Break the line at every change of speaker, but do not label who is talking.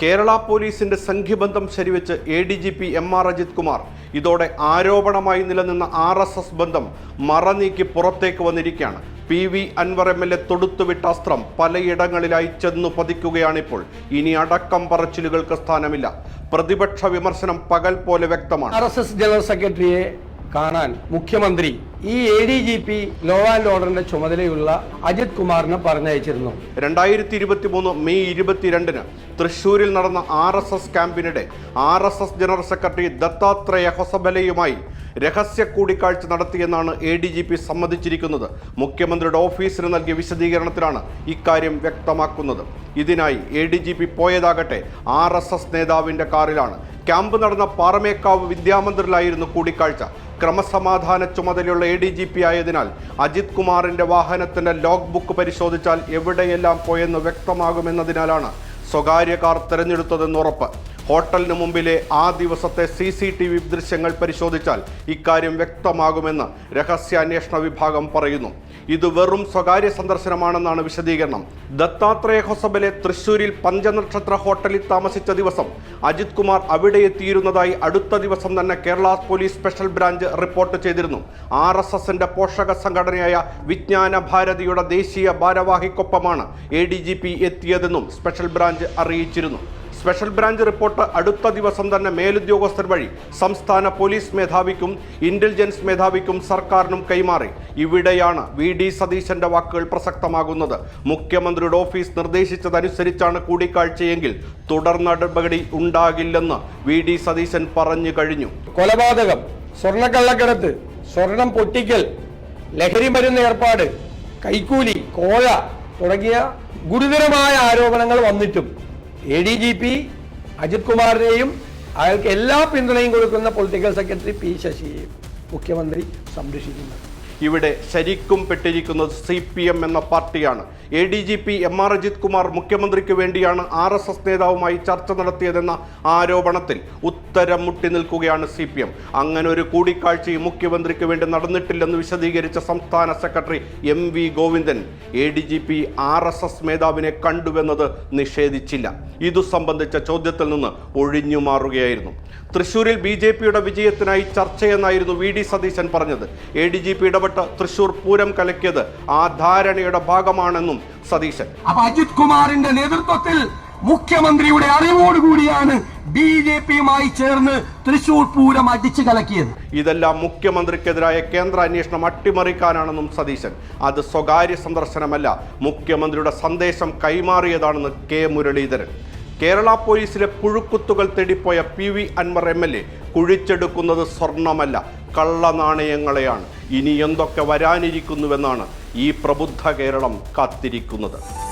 കേരള പോലീസിന്റെ സംഖ്യബന്ധം ശരിവെച്ച് A D G P M R Ajith Kumar ഇതോടെ ആരോപണമായി നിലനിന്ന ആർ എസ് എസ് ബന്ധം മറനീക്കി പുറത്തേക്ക് വന്നിരിക്കുകയാണ്. P V Anvar M L A തൊടുത്തുവിട്ട അസ്ത്രം പലയിടങ്ങളിലായി ചെന്നു പതിക്കുകയാണിപ്പോൾ. ഇനി അടക്കം പറച്ചിലുകൾക്ക് സ്ഥാനമില്ല. പ്രതിപക്ഷ വിമർശനം പകൽ പോലെ വ്യക്തമാണ്.
ആർ എസ് എസ് ജനറൽ സെക്രട്ടറിയെ കാണാൻ മുഖ്യമന്ത്രി ഈ A D G P law and ഓർഡറിന്റെ ചുമതലയുള്ള അജിത് കുമാറിനെ പറഞ്ഞയച്ചിരുന്നു.
രണ്ടായിരത്തി ഇരുപത്തി മൂന്ന് മെയ് ഇരുപത്തിരണ്ടിന് തൃശൂരിൽ നടന്ന R S S ക്യാമ്പിനിടെ R S S general secretary Dattatreya ഹൊസബലയുമായി രഹസ്യ കൂടിക്കാഴ്ച നടത്തിയെന്നാണ് എ ഡി ജി പി സമ്മതിച്ചിരിക്കുന്നത്. മുഖ്യമന്ത്രിയുടെ ഓഫീസിന് നൽകിയ വിശദീകരണത്തിലാണ് ഇക്കാര്യം വ്യക്തമാക്കുന്നത്. ഇതിനായി എ ഡി ജി പി പോയതാകട്ടെ ആർ എസ് എസ് നേതാവിന്റെ കാറിലാണ്. ക്യാമ്പ് നടന്ന പാറമേക്കാവ് വിദ്യാമന്ദിറിലായിരുന്നു കൂടിക്കാഴ്ച. ക്രമസമാധാന ചുമതലയുള്ള എ ഡി ജി പി ആയതിനാൽ അജിത് കുമാറിന്റെ വാഹനത്തിന്റെ ലോഗ് ബുക്ക് പരിശോധിച്ചാൽ എവിടെയെല്ലാം പോയെന്ന് വ്യക്തമാകുമെന്നതിനാലാണ് സ്വകാര്യ കാർ തെരഞ്ഞെടുത്തതെന്ന് ഉറപ്പ്. ഹോട്ടലിന് മുമ്പിലെ ആ ദിവസത്തെ സി സി ടി വി ദൃശ്യങ്ങൾ പരിശോധിച്ചാൽ ഇക്കാര്യം വ്യക്തമാകുമെന്ന് രഹസ്യാന്വേഷണ വിഭാഗം പറയുന്നു. ഇത് വെറും സ്വകാര്യ സന്ദർശനമാണെന്നാണ് വിശദീകരണം. ദത്താത്രേയ ഹൊസബലെ തൃശൂരിൽ പഞ്ചനക്ഷത്ര ഹോട്ടലിൽ താമസിച്ച ദിവസം അജിത് കുമാർ അവിടെ എത്തിയിരുന്നതായി അടുത്ത ദിവസം തന്നെ Kerala police special branch report ചെയ്തിരുന്നു. ആർ എസ് എസിന്റെ പോഷക സംഘടനയായ വിജ്ഞാന ഭാരതിയുടെ ദേശീയ ഭാരവാഹിക്കൊപ്പമാണ് എ ഡി ജി പി എത്തിയതെന്നും സ്പെഷ്യൽ ബ്രാഞ്ച് അറിയിച്ചിരുന്നു. സ്പെഷ്യൽ ബ്രാഞ്ച് റിപ്പോർട്ട് അടുത്ത ദിവസം തന്നെ മേലുദ്യോഗസ്ഥർ വഴി സംസ്ഥാന പോലീസ് മേധാവിക്കും ഇന്റലിജൻസ് മേധാവിക്കും സർക്കാരിനും കൈമാറി. ഇവിടെയാണ് വി ഡി സതീശന്റെ വാക്കുകൾ പ്രസക്തമാകുന്നത്. മുഖ്യമന്ത്രിയുടെ ഓഫീസ് നിർദ്ദേശിച്ചതനുസരിച്ചാണ് കൂടിക്കാഴ്ചയെങ്കിൽ തുടർ നടപടി ഉണ്ടാകില്ലെന്ന് വി ഡി സതീശൻ പറഞ്ഞു കഴിഞ്ഞു.
കൊലപാതകം സ്വർണക്കള്ളക്കടത്ത് സ്വർണം പൊട്ടിക്കൽ ലഹരി മരുന്ന് ഏർപ്പാട് കൈക്കൂലി കോഴ തുടങ്ങിയ ഗുരുതരമായ ആരോപണങ്ങൾ വന്നിട്ടും A D G P Ajith കുമാറിനെയും അയാൾക്ക് എല്ലാ പിന്തുണയും കൊടുക്കുന്ന പൊളിറ്റിക്കൽ സെക്രട്ടറി പി ശശിയെയും മുഖ്യമന്ത്രി സംരക്ഷിക്കുന്നത്
ഇവിടെ ശരിക്കും പെട്ടിരിക്കുന്നത് സി പി എം എന്ന പാർട്ടിയാണ്. A D G P M R Ajith Kumar മുഖ്യമന്ത്രിക്ക് വേണ്ടിയാണ് ആർ എസ് എസ് നേതാവുമായി ചർച്ച നടത്തിയതെന്ന ആരോപണത്തിൽ ഉത്തരം മുട്ടി നിൽക്കുകയാണ് സി പി എം. അങ്ങനെ ഒരു കൂടിക്കാഴ്ചയും മുഖ്യമന്ത്രിക്ക് വേണ്ടി നടന്നിട്ടില്ലെന്ന് വിശദീകരിച്ച സംസ്ഥാന secretary M V Govindan A D G P R S S നേതാവിനെ കണ്ടുവെന്നത് നിഷേധിച്ചില്ല. ഇതു സംബന്ധിച്ച ചോദ്യത്തിൽ നിന്ന് ഒഴിഞ്ഞു മാറുകയായിരുന്നു. തൃശൂരിൽ ബി ജെ പിയുടെ വിജയത്തിനായി ചർച്ചയെന്നായിരുന്നു വി ഡി സതീശൻ പറഞ്ഞത്. എ ഡി ജി പി ഇടപെട്ട് തൃശൂർ പൂരം കലക്കിയത് ആ ധാരണയുടെ ഭാഗമാണെന്നും സതീശൻ.
അപ്പൊ അജിത് കുമാറിന്റെ നേതൃത്വത്തിൽ മുഖ്യമന്ത്രിയുടെ അറിവോടുകൂടിയാണ് ബി ജെ പിയുമായി ചേർന്ന് തൃശൂർ പൂരം അടിച്ചു കലക്കിയത്.
ഇതെല്ലാം മുഖ്യമന്ത്രിക്കെതിരായ കേന്ദ്ര അന്വേഷണം അട്ടിമറിക്കാനാണെന്നും സതീശൻ. അത് സ്വകാര്യ സന്ദർശനമല്ല മുഖ്യമന്ത്രിയുടെ സന്ദേശം കൈമാറിയതാണെന്ന് കെ മുരളീധരൻ. കേരള പോലീസിലെ പുഴുക്കുത്തുകൾ തേടിപ്പോയ P V Anvar M L A കുഴിച്ചെടുക്കുന്നത് സ്വർണമല്ല കള്ളനാണയങ്ങളെയാണ്. ഇനി എന്തൊക്കെ വരാനിരിക്കുന്നുവെന്നാണ് ഈ പ്രബുദ്ധ കേരളം കാത്തിരിക്കുന്നത്.